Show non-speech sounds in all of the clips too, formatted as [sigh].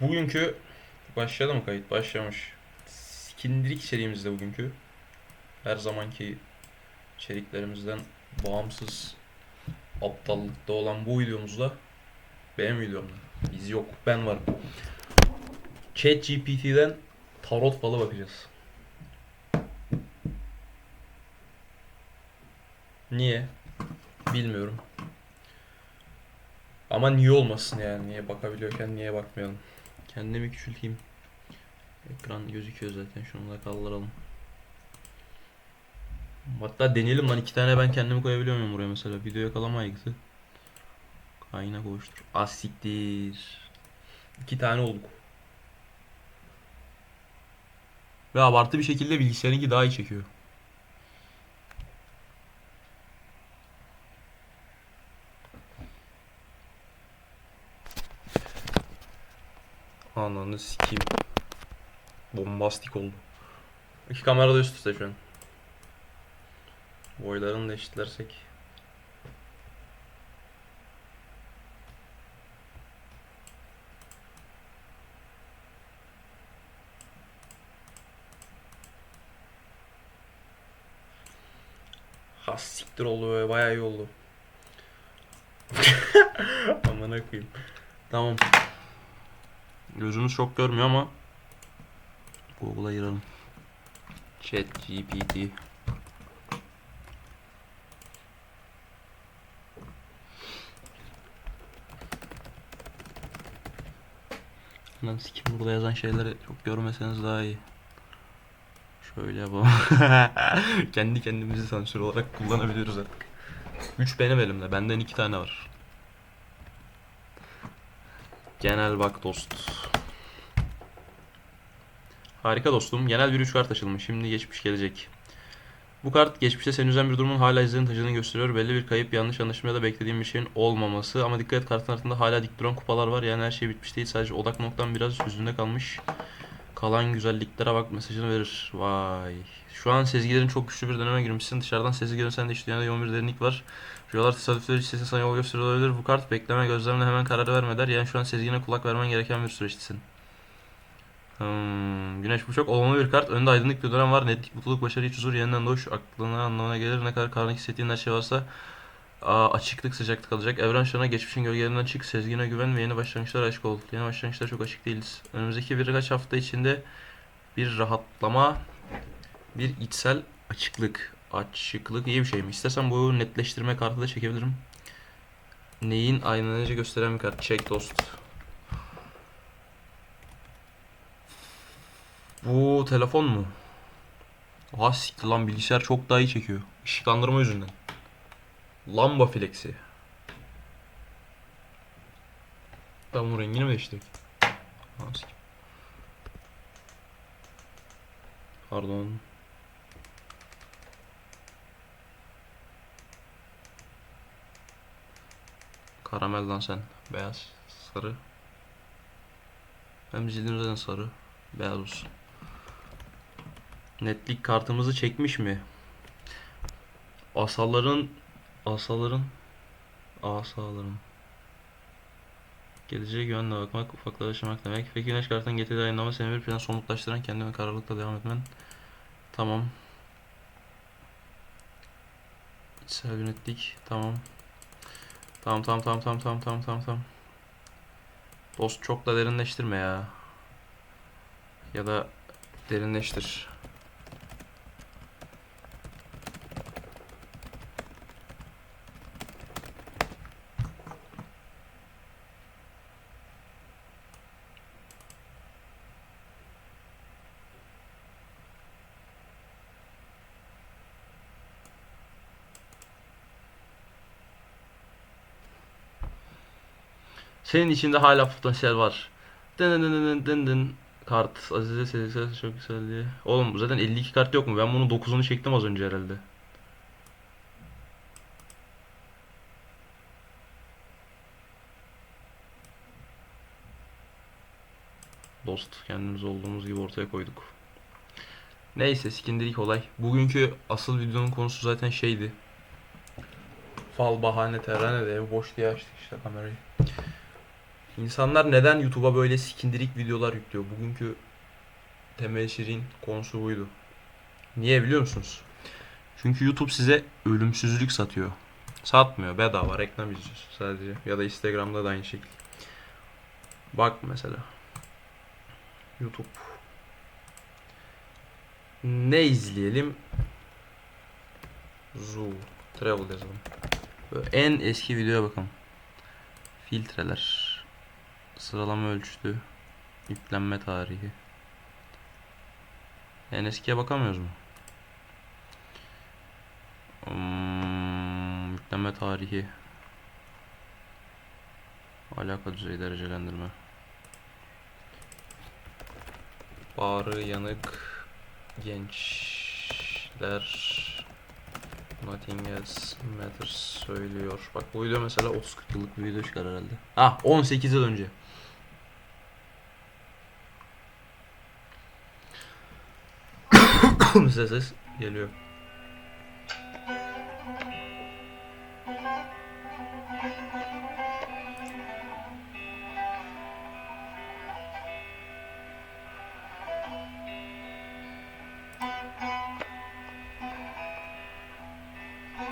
Bugünkü başladı mı kayıt? Başlamış. Skindirik içeriğimizde bugünkü. Her zamanki içeriklerimizden bağımsız aptallıkta olan bu videomuzda benim videomda. Biz yok. Ben varım. ChatGPT'den tarot falı bakacağız. Niye? Bilmiyorum. Ama niye olmasın yani? Niye bakabiliyorken niye bakmayalım? Kendimi küçülteyim. Ekran gözüküyor zaten. Şunu da kaldıralım. Hatta deneyelim lan. iki tane ben kendimi koyabiliyor muyum buraya mesela? Video yakalama aygıtı. Kaynak oluştur. Asiktir. İki tane olduk. Ve abartı bir şekilde bilgisayarınki daha iyi çekiyor. Ananı sikeyim. Bombastik oldu. İki kamera da üst üste şu an. Boylarını da eşitlersek. Ha siktir oldu be bayağı iyi oldu. [laughs] Amına koyayım. Tamam. Gözümüz çok görmüyor ama Google'a girelim. Chat GPT. Lan sikim burada yazan şeyleri çok görmeseniz daha iyi. Şöyle yapalım. [laughs] Kendi kendimizi sansür olarak kullanabiliyoruz artık. 3 benim elimde. Benden 2 tane var. Genel bak dost. Harika dostum. Genel bir 3 kart açılmış. Şimdi geçmiş gelecek. Bu kart geçmişte seni üzen bir durumun hala izlerini taşıdığını gösteriyor. Belli bir kayıp, yanlış anlaşılma ya da beklediğin bir şeyin olmaması. Ama dikkat et kartın altında hala dik duran kupalar var. Yani her şey bitmiş değil. Sadece odak noktan biraz hüzünde kalmış. Kalan güzelliklere bak mesajını verir. Vay. Şu an sezgilerin çok güçlü bir döneme girmişsin. Dışarıdan sezgi görünsen de iç dünyada yoğun bir derinlik var. Rüyalar tesadüfleri listesi sana yol gösteriyor olabilir. Bu kart bekleme gözlemle hemen karar verme der. Yani şu an sezgine kulak vermen gereken bir süreçtesin. Hmm, güneş bu çok olumlu bir kart. Önünde aydınlık bir dönem var. Netlik, mutluluk, başarı, iç huzur, yeniden doğuş aklına anlamına gelir. Ne kadar karanlık hissettiğin her şey varsa aa, açıklık, sıcaklık alacak. Evren şuna geçmişin gölgelerinden çık. Sezgine güven ve yeni başlangıçlara aşık ol. Yeni başlangıçlara çok açık değiliz. Önümüzdeki birkaç hafta içinde bir rahatlama, bir içsel açıklık. Açıklık iyi bir şey mi? İstersen bu netleştirme kartı da çekebilirim. Neyin aydınlanıcı gösteren bir kart. Çek dost. Bu telefon mu? Oha siktir lan bilgisayar çok daha iyi çekiyor. Işıklandırma yüzünden. Lamba flexi. Ben bunun rengini mi sikeyim. Pardon. Karamel lan sen. Beyaz. Sarı. Hem cildin zaten sarı. Beyaz olsun. Netlik kartımızı çekmiş mi? Asaların asaların asaların Geleceğe güvenle bakmak, ufaklara demek. Peki güneş kartının getirdiği aydınlanma seni bir plan somutlaştıran kendine kararlılıkla devam etmen. Tamam. İçsel bir netlik. Tamam. Tamam tamam tamam tamam tamam tamam tamam tamam. Dost çok da derinleştirme ya. Ya da derinleştir. Senin içinde hala potansiyel var. Dın dın dın dın dın. Kart Azize Sezgisel çok güzel diye. Oğlum zaten 52 kart yok mu? Ben bunun 9'unu çektim az önce herhalde. Dost kendimiz olduğumuz gibi ortaya koyduk. Neyse sikindirik olay. Bugünkü asıl videonun konusu zaten şeydi. Fal bahane terane de boş diye açtık işte kamerayı. İnsanlar neden YouTube'a böyle sikindirik videolar yüklüyor? Bugünkü temel şirin konusu buydu. Niye biliyor musunuz? Çünkü YouTube size ölümsüzlük satıyor. Satmıyor. Bedava reklam izliyorsun sadece. Ya da Instagram'da da aynı şekilde. Bak mesela. YouTube. Ne izleyelim? Zoo. Travel yazalım. Böyle en eski videoya bakalım. Filtreler. Sıralama ölçütü. Yüklenme tarihi. En eskiye bakamıyoruz mu? Hmm, yüklenme tarihi. Alaka düzeyi derecelendirme. Bağrı yanık gençler Nothing else matters söylüyor. Bak bu video mesela 30-40 yıllık bir video çıkar herhalde. Ah 18 yıl önce. [coughs] Size ses geliyor.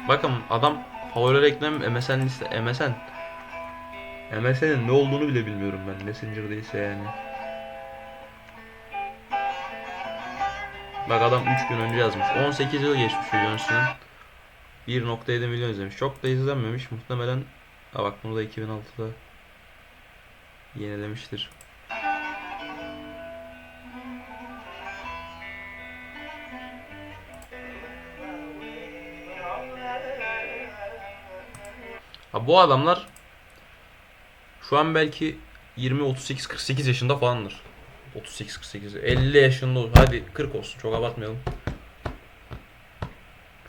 Bakın adam favori reklam MSN liste MSN. MSN'in ne olduğunu bile bilmiyorum ben. Messenger değilse yani. Bak adam 3 gün önce yazmış. 18 yıl geçmiş üstünden. 1.7 milyon izlemiş. Çok da izlenmemiş. Muhtemelen ha bak bunu da 2006'da yenilemiştir. Ha bu adamlar şu an belki 20 38 48 yaşında falandır. 38 48 50 yaşında olur. Hadi 40 olsun. Çok abartmayalım.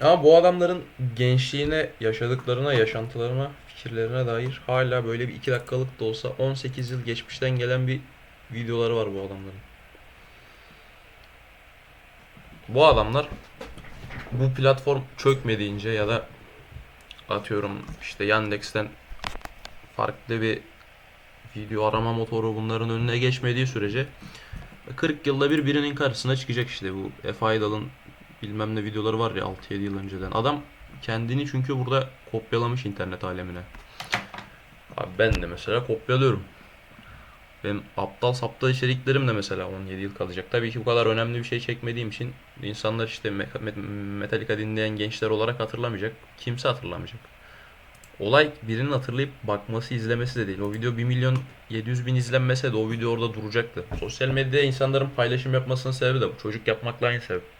Ama bu adamların gençliğine, yaşadıklarına, yaşantılarına, fikirlerine dair hala böyle bir 2 dakikalık da olsa 18 yıl geçmişten gelen bir videoları var bu adamların. Bu adamlar bu platform çökmediğince ya da atıyorum işte Yandex'ten farklı bir video arama motoru bunların önüne geçmediği sürece 40 yılda bir birinin karşısına çıkacak işte bu Efe Aydal'ın bilmem ne videoları var ya 6-7 yıl önceden. Adam kendini çünkü burada kopyalamış internet alemine. Abi ben de mesela kopyalıyorum. Benim aptal saptal içeriklerim de mesela 17 yıl kalacak. Tabii ki bu kadar önemli bir şey çekmediğim için insanlar işte Me- Me- Metallica dinleyen gençler olarak hatırlamayacak. Kimse hatırlamayacak. Olay birinin hatırlayıp bakması, izlemesi de değil. O video 1 milyon 700 bin izlenmese de o video orada duracaktı. Sosyal medyada insanların paylaşım yapmasının sebebi de bu. Çocuk yapmakla aynı sebep.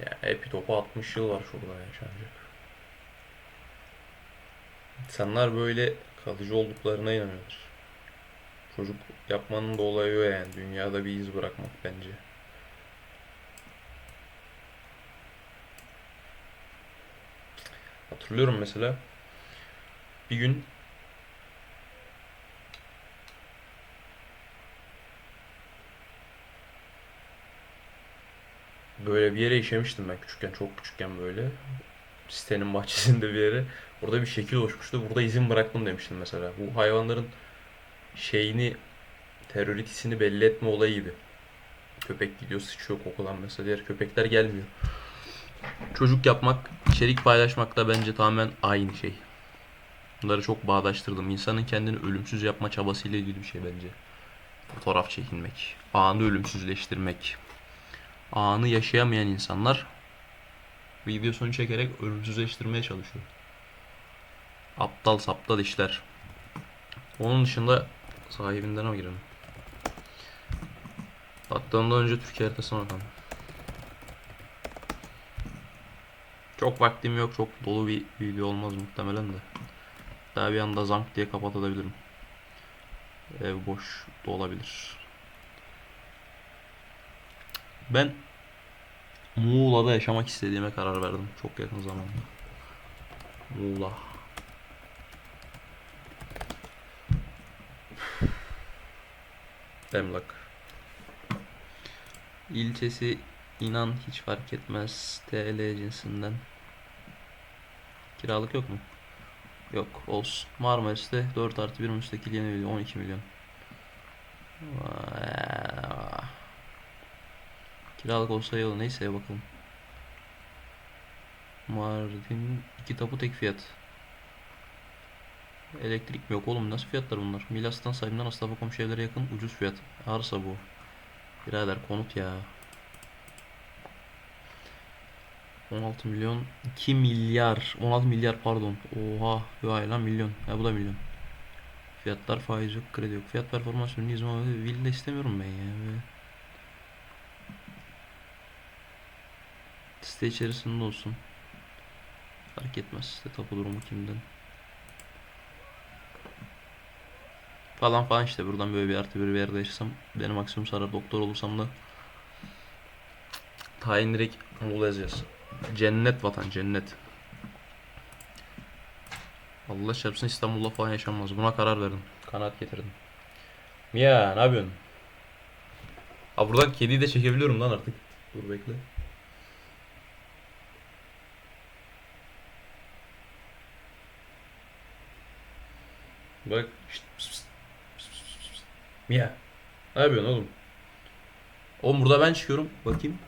Ya Epi topu 60 yıl var şurada yaşanacak. İnsanlar böyle kalıcı olduklarına inanıyorlar. Çocuk yapmanın da olayı o yani. Dünyada bir iz bırakmak bence. Hatırlıyorum mesela bir gün böyle bir yere işemiştim ben küçükken çok küçükken böyle. Sitenin bahçesinde bir yere. Orada bir şekil oluşmuştu. Burada izin bıraktım demiştim mesela. Bu hayvanların şeyini teröritisini belli etme olayıydı köpek gidiyor sıçıyor kokulan mesela. Diğer köpekler gelmiyor. Çocuk yapmak içerik paylaşmak da bence tamamen aynı şey. Bunları çok bağdaştırdım. İnsanın kendini ölümsüz yapma çabasıyla ilgili bir şey bence. Fotoğraf çekinmek anı ölümsüzleştirmek anı yaşayamayan insanlar videosunu çekerek ölümsüzleştirmeye çalışıyor. Aptal saptal işler. Onun dışında sahibinden ama girelim. Hatta önce Türkiye haritasına bakalım. Çok vaktim yok. Çok dolu bir video olmaz muhtemelen de. Daha bir anda zank diye kapatabilirim. Ev boş da olabilir. Ben Muğla'da yaşamak istediğime karar verdim çok yakın zamanda. Muğla. Emlak. İlçesi inan hiç fark etmez. TL cinsinden. Kiralık yok mu? Yok olsun. Marmaris'te 4 artı 1 müstakil yeni milyon 12 milyon. Vay. Kiralık olsa olur. Neyse bakalım. Mardin iki tapu tek fiyat. Elektrik mi yok oğlum nasıl fiyatlar bunlar? Milas'tan sahibimden Aslava komşu evlere yakın ucuz fiyat. Arsa bu. Birader konut ya. 16 milyon 2 milyar 16 milyar pardon. Oha. Hayır lan milyon. Ya bu da milyon. Fiyatlar faiz yok kredi yok. Fiyat performans ürünü izin. Villa istemiyorum ben ya. Site içerisinde olsun. Fark etmez. Site tapu durumu kimden. Falan falan işte buradan böyle bir artı bir yerde yaşasam benim maksimum sarar doktor olursam da tayin direkt Muğla yazacağız. Cennet vatan cennet. Allah çarpsın İstanbul'da falan yaşanmaz. Buna karar verdim. Kanaat getirdim. Mia ne yapıyorsun? Ha buradan kediyi de çekebiliyorum lan artık. Dur bekle. Bak. Şşt, pıs, pıs, pıs, pıs, pıs. Mia. Ne yapıyorsun oğlum? Oğlum burada ben çıkıyorum. Bakayım.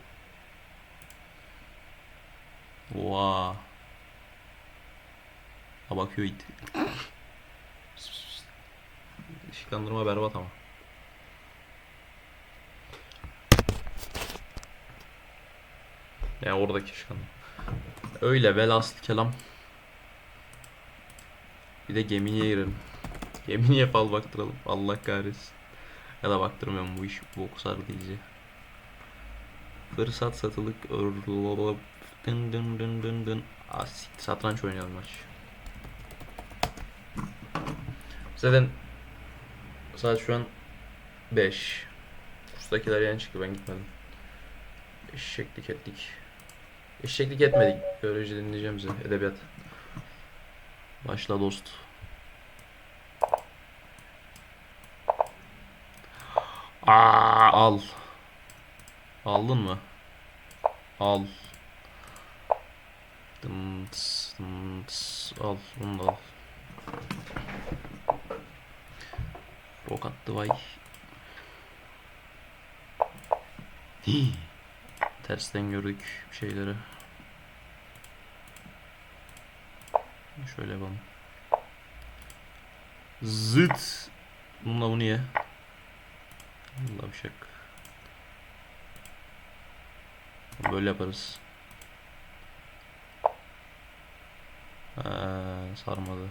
Oha. Ha bakıyor it. Işıklandırma berbat ama. Yani oradaki ışıklandırma. Öyle velhasıl kelam. Bir de gemiye girelim. Gemiye fal baktıralım. Allah kahretsin. Ya da baktırmıyorum bu iş bu sardı iyice. Fırsat satılık dın dın dın dın dın. Aa, siktir, satranç oynayalım maç. Zaten saat şu an 5. Kurstakiler yan çıktı ben gitmedim. Eşeklik ettik. Eşeklik etmedik. Biyoloji dinleyeceğim bize. Edebiyat. Başla dost. Aa, al. Aldın mı? Al. Dıms, dıms. Al, bunu da al. Rok attı vay. Hii. [gasps] Tersten gördük bir şeyleri. Şöyle yapalım. Zıt. Bununla bunu ye. Bir şey. Böyle yaparız. Ha, sarmadı.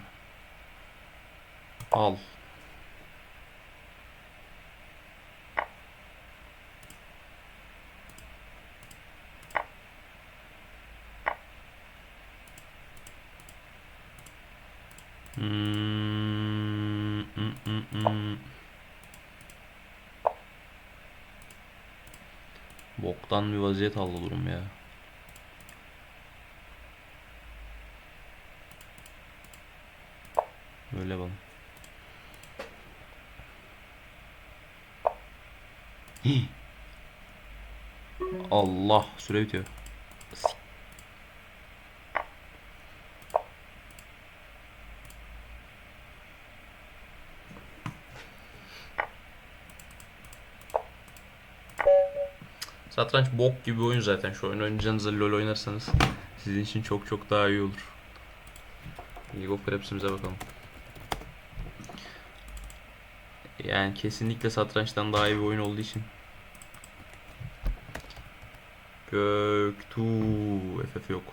Al. Boktan bir vaziyet aldı durum ya. Böyle. Hii. [gasps] Allah süre bitiyor. Satranç bok gibi oyun zaten. Şu oyun oynayacağınızda LoL oynarsanız sizin için çok çok daha iyi olur. League of Craps'imize bakalım. Yani kesinlikle satrançtan daha iyi bir oyun olduğu için. Göktuğ FF yok.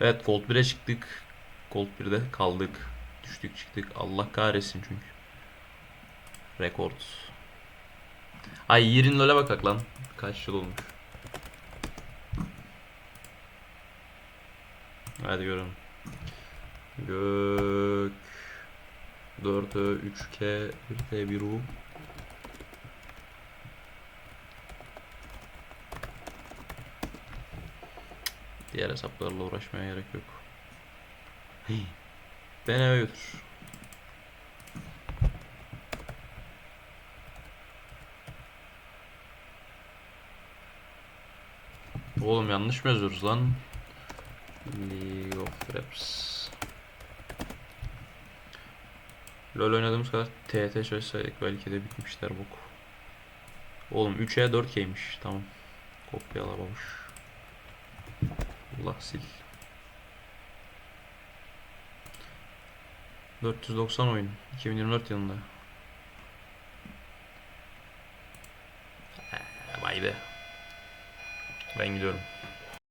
Evet Gold 1'e çıktık. Gold 1'de kaldık. Düştük çıktık. Allah kahretsin çünkü. Rekord. Ay yerin LoL'e bakak lan. Kaç yıl olmuş. Hadi görelim. Gök 4Ö 3K 1T 1U Diğer hesaplarla uğraşmaya gerek yok. Hii. Ben eve götür. Oğlum yanlış mı yazıyoruz lan? League of Reps. LoL oynadığımız kadar TT çalışsaydık belki de bitmişler bok. Oğlum 3'e 4K'ymiş. Tamam. Kopyalamamış. Allah sil. 490 oyun. 2024 yılında. Ee, Vay be. Ben gidiyorum.